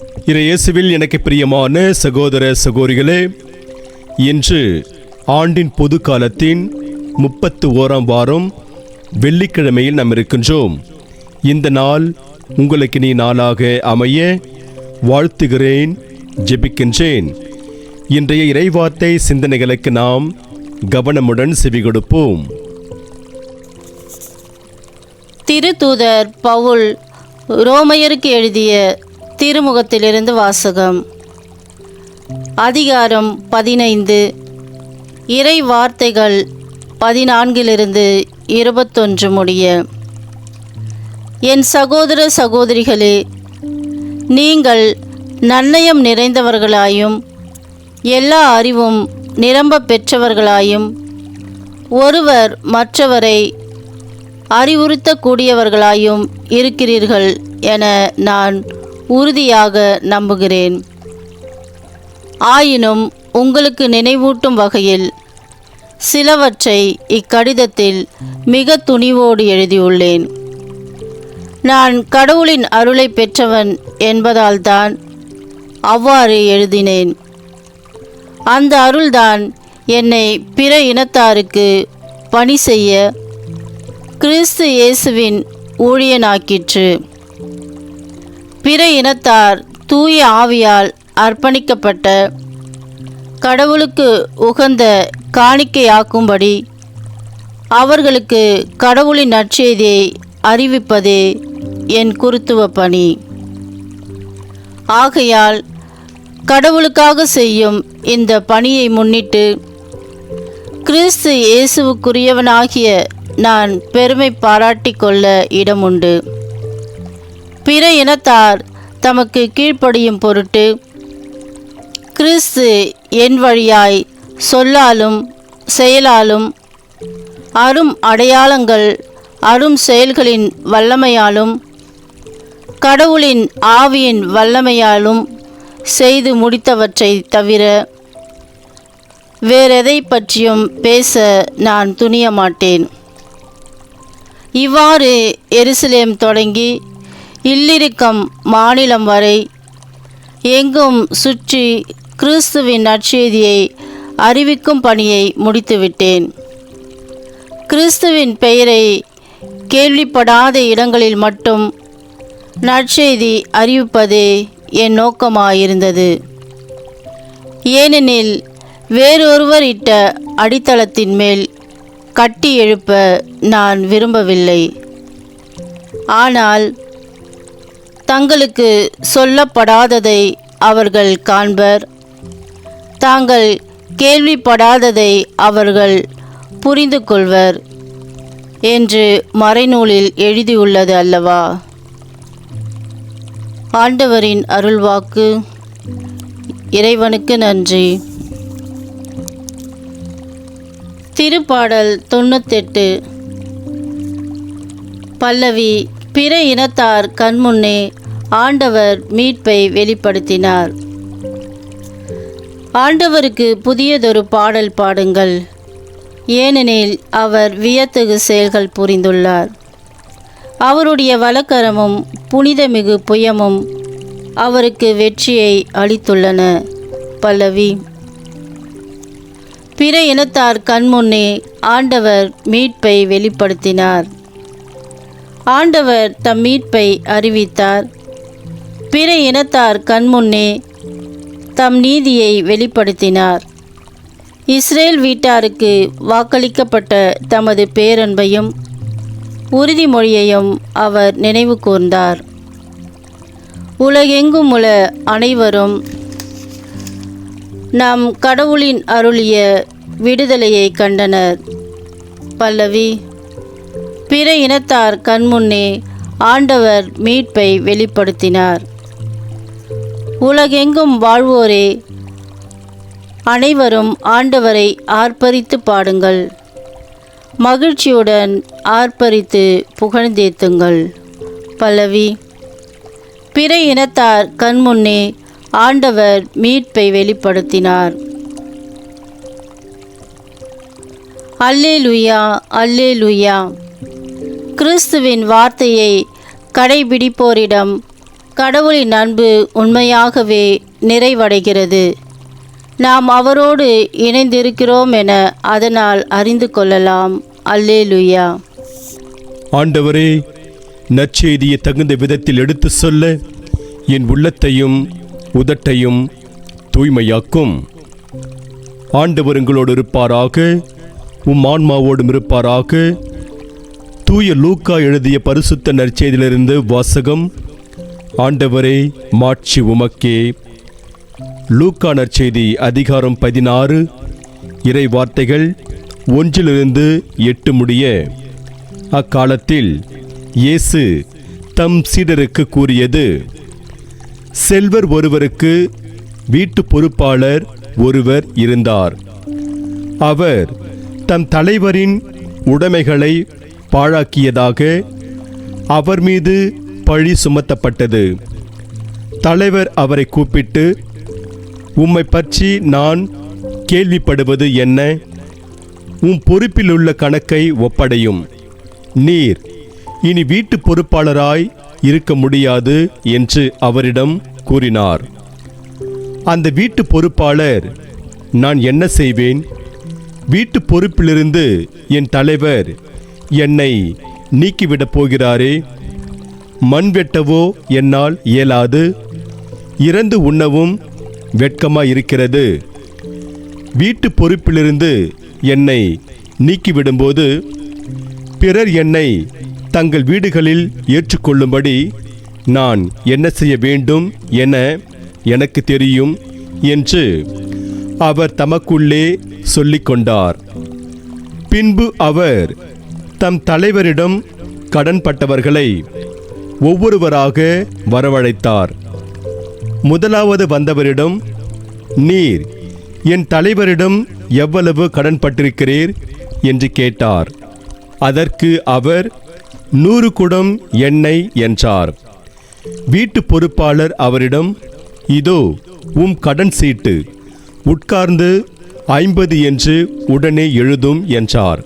இயேசுவில் எனக்கு பிரியமான சகோதர சகோதரிகளே இன்று ஆண்டின் பொது காலத்தின் முப்பத்து ஓராம் வாரம் வெள்ளிக்கிழமையில் நாம் இருக்கின்றோம். இந்த நாள் உங்களுக்கு நீ நாளாக அமைய வாழ்த்துகிறேன் ஜெபிக்கின்றேன். இன்றைய இறைவார்த்தை சிந்தனைகளுக்கு நாம் கவனமுடன் செவி கொடுப்போம். திருத்தூதர் பவுல் ரோமையருக்கு எழுதிய திருமுகத்திலிருந்து வாசகம். அதிகாரம் பதினைந்து. இறை வார்த்தைகள் பதினான்கிலிருந்து இருபத்தொன்று முடிய. என் சகோதர சகோதரிகளே நீங்கள் நன்னயம் நிறைந்தவர்களாயும் எல்லா அறிவும் நிரம்ப பெற்றவர்களாயும் ஒருவர் மற்றவரை அறிவுறுத்தக்கூடியவர்களாயும் இருக்கிறீர்கள் என நான் உறுதியாக நம்புகிறேன். ஆயினும் உங்களுக்கு நினைவூட்டும் வகையில் சிலவற்றை இக்கடிதத்தில் மிக துணிவோடு எழுதியுள்ளேன். நான் கடவுளின் அருளை பெற்றவன் என்பதால்தான் அவ்வாறு எழுதினேன். அந்த அருள்தான் என்னை பிற இனத்தாருக்கு பணி செய்ய கிறிஸ்து இயேசுவின் ஊழியனாக்கிற்று. பிற இனத்தார் தூய ஆவியால் அர்ப்பணிக்கப்பட்ட கடவுளுக்கு உகந்த காணிக்கையாக்கும்படி அவர்களுக்கு கடவுளின் நற்செய்தியை அறிவிப்பதே என் குருத்துவ பணி. ஆகையால் கடவுளுக்காக செய்யும் இந்த பணியை முன்னிட்டு கிறிஸ்து இயேசுவுக்குரியவனாகிய நான் பெருமை பாராட்டிக் கொள்ள இடமுண்டு. பிற இனத்தார் தமக்கு கீழ்ப்படியும் பொருட்டு கிறிஸ்து என் வழியாய் சொல்லாலும் செயலாலும் அரும் அடையாளங்கள் அரும் செயல்களின் வல்லமையாலும் கடவுளின் ஆவியின் வல்லமையாலும் செய்து முடித்தவற்றை தவிர வேறெதை பற்றியும் பேச நான் துணிய மாட்டேன் இவ்வாறு எருசலேம் தொடங்கி இல்லிருக்கம் மாநிலம் வரை எங்கும் சுற்றி கிறிஸ்துவின் நற்செய்தியை அறிவிக்கும் பணியை முடித்துவிட்டேன். கிறிஸ்துவின் பெயரை கேள்விப்படாத இடங்களில் மட்டும் நற்செய்தி அறிவிப்பதே என் நோக்கமாயிருந்தது. ஏனெனில் வேறொருவர் இட்ட அடித்தளத்தின் மேல் கட்டி எழுப்ப நான் விரும்பவில்லை. ஆனால் தங்களுக்கு சொல்லப்படாததை அவர்கள் காண்பர். தாங்கள் கேள்விப்படாததை அவர்கள் புரிந்து கொள்வர் என்று மறைநூலில் எழுதியுள்ளது அல்லவா? ஆண்டவரின் அருள்வாக்கு. இறைவனுக்கு நன்றி. திருப்பாடல் தொண்ணூத்தெட்டு. பல்லவி பிற இனத்தார் கண்முன்னே ஆண்டவர் மீட்பை வெளிப்படுத்தினார். ஆண்டவருக்கு புதியதொரு பாடல் பாடுங்கள். ஏனெனில் அவர் வியத்தகு செயல்கள் புரிந்துள்ளார். அவருடைய வழக்கரமும் புனிதமிகு புயமும் அவருக்கு வெற்றியை அளித்துள்ளன. பல்லவி. பிற இனத்தார் கண்முன்னே ஆண்டவர் மீட்பை வெளிப்படுத்தினார். ஆண்டவர் தம் மீட்பை அறிவித்தார். பிற இனத்தார் கண்முன்னே தம் நீதியை வெளிப்படுத்தினார். இஸ்ரேல் வீட்டாருக்கு வாக்களிக்கப்பட்ட தமது பேரன்பையும் உறுதிமொழியையும் அவர் நினைவு கூர்ந்தார். உலகெங்கும் உள்ள அனைவரும் நம் கடவுளின் அருளிய விடுதலையை கண்டனர். பல்லவி பிற இனத்தார் கண்முன்னே ஆண்டவர் மீட்பை வெளிப்படுத்தினார். உலகெங்கும் வாழ்வோரே அனைவரும் ஆண்டவரை ஆர்ப்பரித்து பாடுங்கள். மகிழ்ச்சியுடன் ஆர்ப்பரித்து புகழ்ந்தேத்துங்கள். பல்லவி பிற இனத்தார் கண்முன்னே ஆண்டவர் மீட்பை வெளிப்படுத்தினார். அல்லேலுயா அல்லேலுயா. கிறிஸ்துவின் வார்த்தையை கடைபிடிப்போரிடம் கடவுளின் அன்பு உண்மையாகவே நிறைவடைகிறது. நாம் அவரோடு இணைந்திருக்கிறோம் என அதனால் அறிந்து கொள்ளலாம். அல்லேலுயா. ஆண்டவரே நற்செய்தியை தகுந்த விதத்தில் எடுத்து சொல்ல என் உள்ளத்தையும் உதட்டையும் தூய்மையாக்கும். ஆண்டவர் உங்களோடு இருப்பாராக உம் ஆன்மாவோடும் இருப்பாராக தூய லூக்கா எழுதிய பரிசுத்த நற்செய்தியிலிருந்து வாசகம். ஆண்டவரே மாட்சி உமக்கே. லூக்கா நற்செய்தி அதிகாரம் பதினாறு. இறை வார்த்தைகள் ஒன்றிலிருந்து எட்டு முடிய. அக்காலத்தில் இயேசு தம் சீடருக்கு கூறியது செல்வர் ஒருவருக்கு வீட்டு பொறுப்பாளர் ஒருவர் இருந்தார். அவர் தம் தலைவரின் உடைமைகளை பாழாக்கியதாக அவர் மீது பழி சுமத்தப்பட்டது. தலைவர் அவரை கூப்பிட்டு உம்மை பற்றி நான் கேள்விப்படுவது என்ன? உன் பொறுப்பில் உள்ள கணக்கை ஒப்படையும். நீர் இனி வீட்டு பொறுப்பாளராய் இருக்க முடியாது என்று அவரிடம் கூறினார். அந்த வீட்டு பொறுப்பாளர் நான் என்ன செய்வேன்? வீட்டு பொறுப்பிலிருந்து என் தலைவர் என்னை நீக்கிவிடப் போகிறாரே? மண் வெட்டவோ என்னால் இயலாது. இறந்து உண்ணவும் வெட்கமாயிருக்கிறது. வீட்டு பொறுப்பிலிருந்து என்னை நீக்கிவிடும்போது பிறர் என்னை தங்கள் வீடுகளில் ஏற்றுக்கொள்ளும்படி நான் என்ன செய்ய வேண்டும் என எனக்கு தெரியும் என்று அவர் தமக்குள்ளே சொல்லிக்கொண்டார். பின்பு அவர் தம் தலைவரிடம் கடன்பட்டவர்களை ஒவ்வொருவராக வரவழைத்தார். முதலாவது வந்தவரிடம் நீர் என் தலைவரிடம் எவ்வளவு கடன்பட்டிருக்கிறீர்? என்று கேட்டார். அதற்கு அவர் நூறு குடம் எண்ணெய் என்றார். வீட்டு பொறுப்பாளர் அவரிடம் இதோ உம் கடன் சீட்டு உட்கார்ந்து ஐம்பது என்று உடனே எழுதும் என்றார்.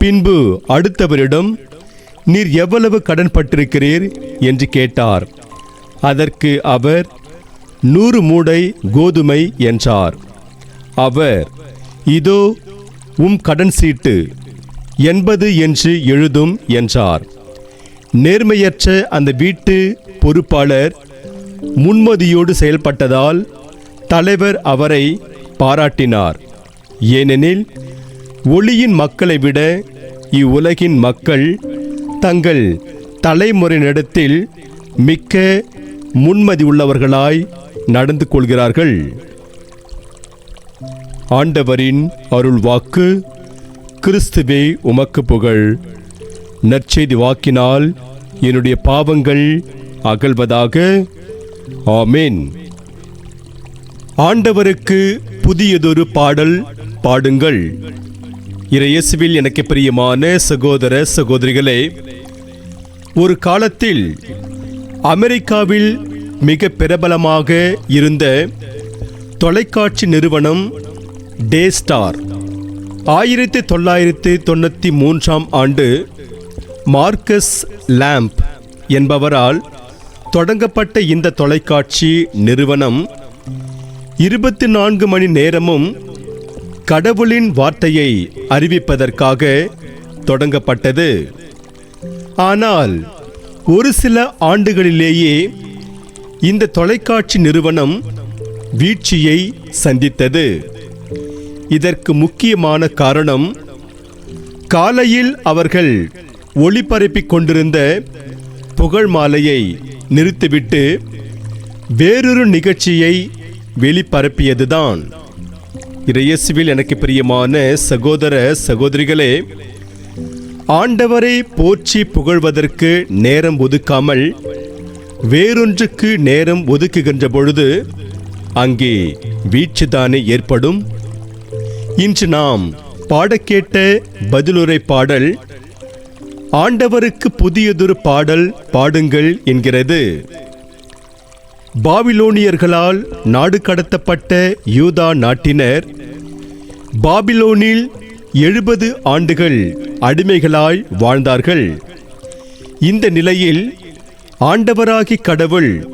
பின்பு அடுத்தவரிடம் நீர் எவ்வளவு கடன் பட்டிருக்கிறீர்? என்று கேட்டார். அதற்கு அவர் நூறு மூடை கோதுமை என்றார். அவர் இதோ உம் கடன் சீட்டு எண்பது என்று எழுதும் என்றார். நேர்மையற்ற அந்த வீட்டு பொறுப்பாளர் முன்மதியோடு செயல்பட்டதால் தலைவர் அவரை பாராட்டினார். ஏனெனில் ஒளியின் மக்களை விட இவ்வுலகின் மக்கள் தங்கள் தலைமுறையினிடத்தில் மிக்க முன்மதி உள்ளவர்களாய் நடந்து கொள்கிறார்கள். ஆண்டவரின் அருள் வாக்கு கிறிஸ்துவே உமக்கு புகழ். நற்செய்தி வாக்கினால் என்னுடைய பாவங்கள் அகழ்வதாக ஆமேன். ஆண்டவருக்கு புதியதொரு பாடல் பாடுங்கள். இறையேசுவில் எனக்கு பிரியமான சகோதர சகோதரிகளே ஒரு காலத்தில் அமெரிக்காவில் மிக பிரபலமாக இருந்த தொலைக்காட்சி நிறுவனம் டே ஸ்டார் ஆயிரத்தி தொள்ளாயிரத்தி தொண்ணூற்றி மூன்றாம் ஆண்டு மார்க்கஸ் லேம்ப் என்பவரால் தொடங்கப்பட்ட இந்த தொலைக்காட்சி நிறுவனம் இருபத்தி நான்கு மணி நேரமும் கடவுளின் வார்த்தையை அறிவிப்பதற்காக தொடங்கப்பட்டது. ஆனால் ஒரு சில ஆண்டுகளிலேயே இந்த தொலைக்காட்சி நிறுவனம் வீழ்ச்சியை சந்தித்தது. இதற்கு முக்கியமான காரணம் காலையில் அவர்கள் ஒளிபரப்பிக் கொண்டிருந்த புகழ் மாலையை நிறுத்திவிட்டு வேறொரு நிகழ்ச்சியை வெளிப்பரப்பியதுதான். இறையசுவில் எனக்கு பிரியமான சகோதர சகோதரிகளே ஆண்டவரை போற்றி புகழ்வதற்கு நேரம் ஒதுக்காமல் வேறொன்றுக்கு நேரம் ஒதுக்குகின்ற பொழுது அங்கே வீழ்ச்சிதானே ஏற்படும்? இன்று நாம் பாடக்கேட்ட பதிலுரை பாடல் ஆண்டவருக்கு புதியதொரு பாடல் பாடுங்கள் என்கிறது. பாபிலோனியர்களால் நாடு கடத்தப்பட்ட யூதா நாட்டினர் பாபிலோனில் எழுபது ஆண்டுகள் அடிமைகளாய் வாழ்ந்தார்கள். இந்த நிலையில் ஆண்டவராகி கடவுள்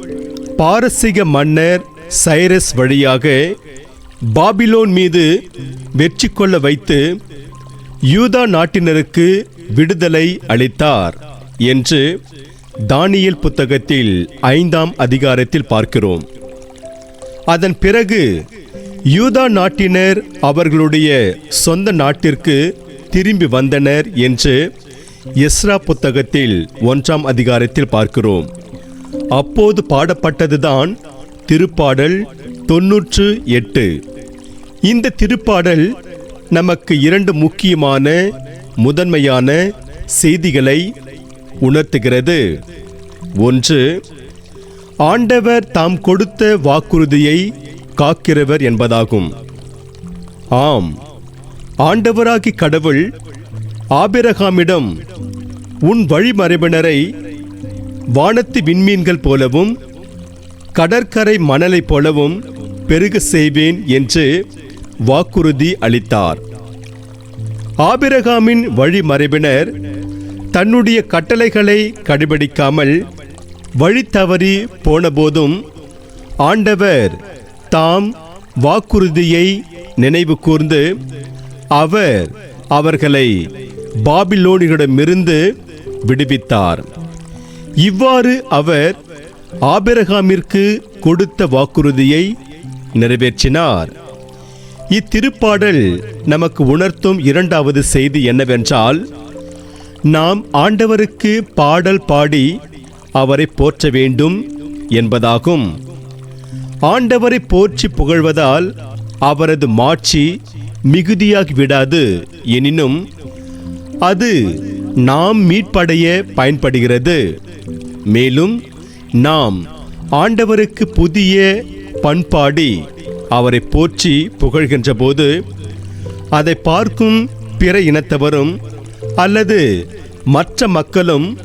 பாரசீக மன்னர் சைரஸ் வழியாக பாபிலோன் மீது வெற்றி கொள்ள வைத்து யூதா நாட்டினருக்கு விடுதலை அளித்தார் என்று தானியல் புத்தகத்தில் ஐந்தாம் அதிகாரத்தில் பார்க்கிறோம். அதன் பிறகு யூதா நாட்டினர் அவர்களுடைய சொந்த நாட்டிற்கு திரும்பி வந்தனர் என்று எஸ்ரா புத்தகத்தில் ஒன்றாம் அதிகாரத்தில் பார்க்கிறோம். அப்போது பாடப்பட்டதுதான் திருப்பாடல் தொன்னூற்று எட்டு. இந்த திருப்பாடல் நமக்கு இரண்டு முக்கியமான முதன்மையான செய்திகளை உணர்த்துகிறது. ஒன்று ஆண்டவர் தாம் கொடுத்த வாக்குறுதியை காக்கிறவர் என்பதாகும். ஆம். ஆண்டவராகி கடவுள் ஆபிரகாமிடம் உன் வழிமரபினரை வானத்து விண்மீன்கள் போலவும் கடற்கரை மணலைப் போலவும் பெருக செய்வேன் என்று வாக்குறுதி அளித்தார். ஆபிரகாமின் வழிமரபினர் தன்னுடைய கட்டளைகளை கடைபிடிக்காமல் வழி தவறி போனபோதும் ஆண்டவர் தாம் வாக்குறுதியை நினைவு கூர்ந்து அவர் அவர்களை பாபிலோனிகளிடமிருந்து விடுவித்தார். இவ்வாறு அவர் ஆபிரகாமிற்கு கொடுத்த வாக்குறுதியை நிறைவேற்றினார். இத்திருப்பாடல் நமக்கு உணர்த்தும் இரண்டாவது செய்தி என்னவென்றால் நாம் ஆண்டவருக்கு பாடல் பாடி அவரை போற்ற வேண்டும் என்பதாகும். ஆண்டவரை போற்றி புகழ்வதால் அவரது மாட்சி மிகுதியாகி விடாது. எனினும் அது நாம் மீட்படைய பயன்படுகிறது. மேலும் நாம் ஆண்டவருக்கு புதிய பண்பாடி அவரை போற்றி புகழ்கின்ற போது அதை பார்க்கும் பிற இனத்தவரும் அல்லது மற்ற மக்களும்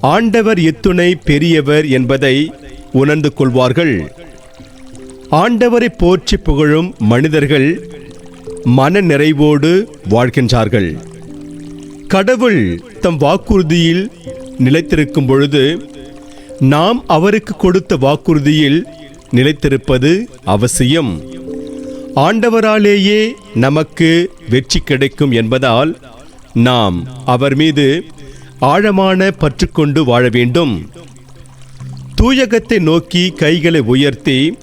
ஆண்டவர் எத்துணை பெரியவர் என்பதை உணர்ந்து கொள்வார்கள். ஆண்டவரை போற்றி புகழும் மனிதர்கள் மன நிறைவோடு வாழ்கின்றார்கள். கடவுள் தம் வாக்குறுதியில் நிலைத்திருக்கும் பொழுது நாம் அவருக்கு கொடுத்த வாக்குறுதியில் நிலைத்திருப்பது அவசியம். ஆண்டவராலேயே நமக்கு வெற்றி கிடைக்கும் என்பதால் நாம் அவர் மீது ஆழமான பற்றுக்கொண்டு வாழ வேண்டும். தூயகத்தை நோக்கி கைகளை உயர்த்தி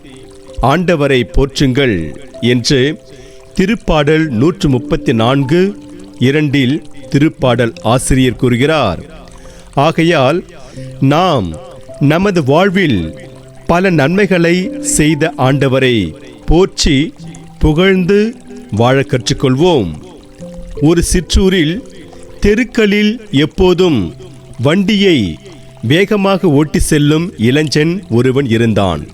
ஆண்டவரை போற்றுங்கள் என்று திருப்பாடல் நூற்று முப்பத்தி நான்கு இரண்டில் திருப்பாடல் ஆசிரியர் கூறுகிறார். ஆகையால் நாம் நமது வாழ்வில் பல நன்மைகளை செய்த ஆண்டவரை போற்றி புகழ்ந்து வாழ கற்றுக்கொள்வோம். ஒரு சிற்றூரில் தெருக்களில் எப்போதும் வண்டியை வேகமாக ஓட்டி செல்லும் இளைஞன் ஒருவன் இருந்தான்.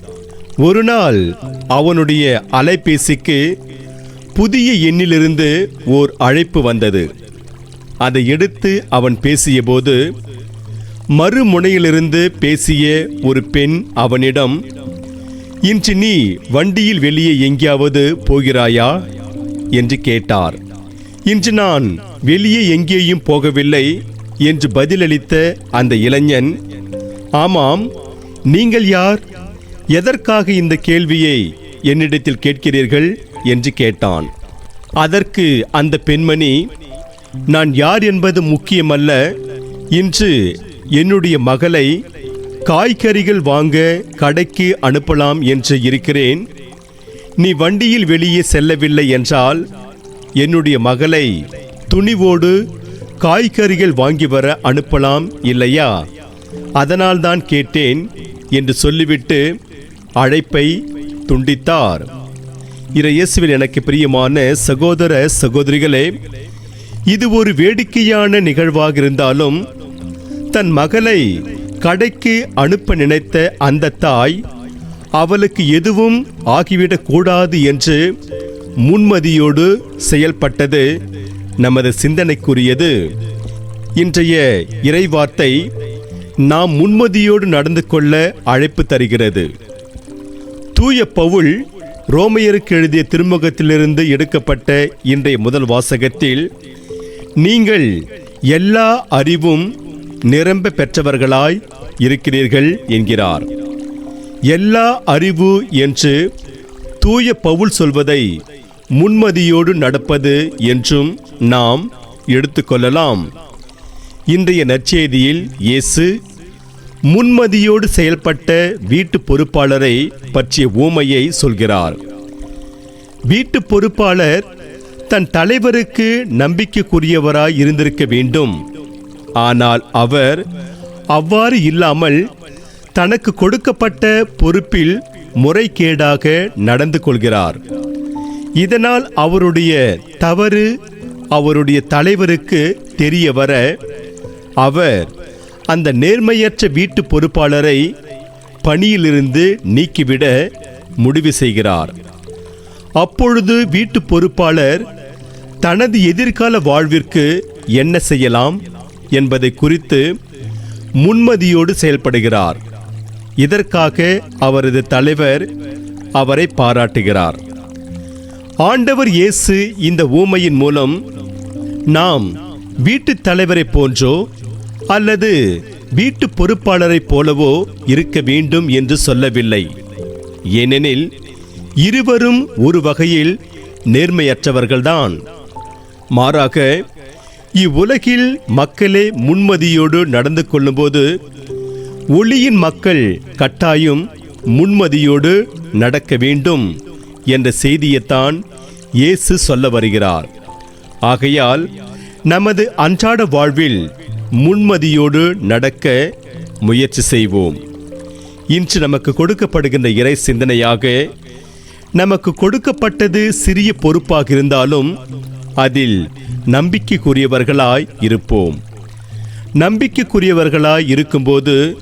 ஒரு நாள் அவனுடைய அலைபேசிக்கு புதிய எண்ணிலிருந்து ஓர் அழைப்பு வந்தது. அதை எடுத்து அவன் பேசியபோது மறுமுனையிலிருந்து பேசிய ஒரு பெண் அவனிடம் இன்று நீ வண்டியில் வெளியே எங்கேயாவது போகிறாயா? என்று கேட்டார். இன்று நான் வெளியே எங்கேயும் போகவில்லை என்று பதிலளித்த அந்த இளைஞன் ஆமாம் நீங்கள் யார்? எதற்காக இந்த கேள்வியை என்னிடத்தில் கேட்கிறீர்கள்? என்று கேட்டான். அதற்கு அந்த பெண்மணி நான் யார் என்பது முக்கியமல்ல. இன்று என்னுடைய மகளை காய்கறிகள் வாங்க கடைக்கு அனுப்பலாம் என்று இருக்கிறேன். நீ வண்டியில் வெளியே செல்லவில்லை என்றால் என்னுடைய மகளை துணிவோடு காய்கறிகள் வாங்கி வர அனுப்பலாம் இல்லையா? அதனால்தான் கேட்டேன் என்று சொல்லிவிட்டு அழைப்பை துண்டித்தார். இறையேசுவில் எனக்கு பிரியமான சகோதர சகோதரிகளே இது ஒரு வேடிக்கையான நிகழ்வாக இருந்தாலும் தன் மகளை கடைக்கு அனுப்ப நினைத்த அந்த தாய் அவளுக்கு எதுவும் ஆகிவிடக்கூடாது என்று முன்மதியோடு செயல்பட்டது. நமது சிந்தனைக்குரியது. இன்றைய இறைவார்த்தை நாம் முன்மதியோடு நடந்து கொள்ள அழைப்பு தருகிறது. தூய பவுல் ரோமையருக்கு எழுதிய திருமுகத்திலிருந்து எடுக்கப்பட்ட இன்றைய முதல் வாசகத்தில் நீங்கள் எல்லா அறிவும் நிரம்ப பெற்றவர்களாய் இருக்கிறீர்கள் என்கிறார். எல்லா அறிவு என்று தூய பவுல் சொல்வதை முன்மதியோடு நடப்பது என்றும் நாம் எடுத்துக்கொள்ளலாம் இன்றைய நற்செய்தியில் இயேசு முன்மதியோடு செயல்பட்ட வீட்டு பொறுப்பாளரை பற்றிய ஊமையை சொல்கிறார். வீட்டு பொறுப்பாளர் தன் தலைவருக்கு நம்பிக்கைக்குரியவராய் இருந்திருக்க வேண்டும். ஆனால் அவர் அவ்வாறு இல்லாமல் தனக்கு கொடுக்கப்பட்ட பொறுப்பில் முறைகேடாக நடந்து கொள்கிறார். இதனால் அவருடைய தவறு அவருடைய தலைவருக்கு தெரிய வர அவர் அந்த நேர்மையற்ற வீட்டு பொறுப்பாளரை பணியிலிருந்து நீக்கிவிட முடிவு செய்கிறார். அப்பொழுது வீட்டு பொறுப்பாளர் தனது எதிர்கால வாழ்விற்கு என்ன செய்யலாம்? என்பதை குறித்து முன்மதியோடு செயல்படுகிறார். இதற்காக அவரது தலைவர் அவரை பாராட்டுகிறார். ஆண்டவர் இயேசு இந்த ஊமையின் மூலம் நாம் வீட்டுத் தலைவரைப் போன்றோ அல்லது வீட்டு பொறுப்பாளரைப் போலவோ இருக்க வேண்டும் என்று சொல்லவில்லை. ஏனெனில் இருவரும் ஒரு வகையில் நேர்மையற்றவர்கள்தான். மாறாக இவ்வுலகில் மக்களே முன்மதியோடு நடந்து கொள்ளும்போது ஒளியின் மக்கள் கட்டாயம் முன்மதியோடு நடக்க வேண்டும் என்ற செய்தியைத்தான் இயேசு சொல்ல வருகிறார். ஆகையால் நமது அன்றாட வாழ்வில் முன்மதியோடு நடக்க முயற்சி செய்வோம். இன்று நமக்கு கொடுக்கப்படுகின்ற இறை சிந்தனையாக நமக்கு கொடுக்கப்பட்டது சிறிய பொறுப்பாக இருந்தாலும் அதில் நம்பிக்கைக்குரியவர்களாய் இருப்போம். நம்பிக்கைக்குரியவர்களாய் இருக்கும்போது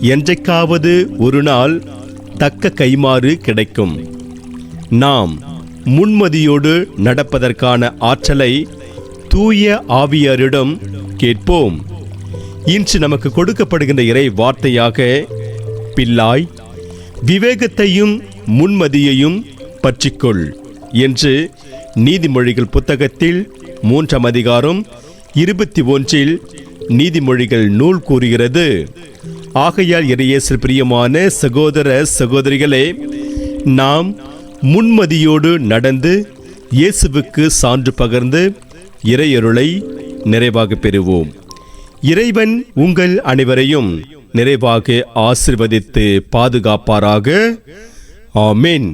என்றைக்காவது ஒரு நாள் தக்க கைமாறு கிடைக்கும். நாம் முன்மதியோடு நடப்பதற்கான ஆற்றலை தூய ஆவியாரிடம் கேட்போம். இன்று நமக்கு கொடுக்கப்படுகின்ற இறை வார்த்தையாக பிள்ளாய் விவேகத்தையும் முன்மதியையும் பற்றிக்கொள் என்று நீதிமொழிகள் புத்தகத்தில் மூன்றாம் அதிகாரம் இருபத்தி ஒன்றில் நீதிமொழிகள் நூல் கூறுகிறது. ஆகையால் இறையேசு பிரியமான சகோதர சகோதரிகளே நாம் முன்மதியோடு நடந்து இயேசுவுக்கு சான்று பகர்ந்து இறையருளை நிறைவாக பெறுவோம். இறைவன் உங்கள் அனைவரையும் நிறைவாக ஆசிர்வதித்து பாதுகாப்பாராக. ஆமீன்.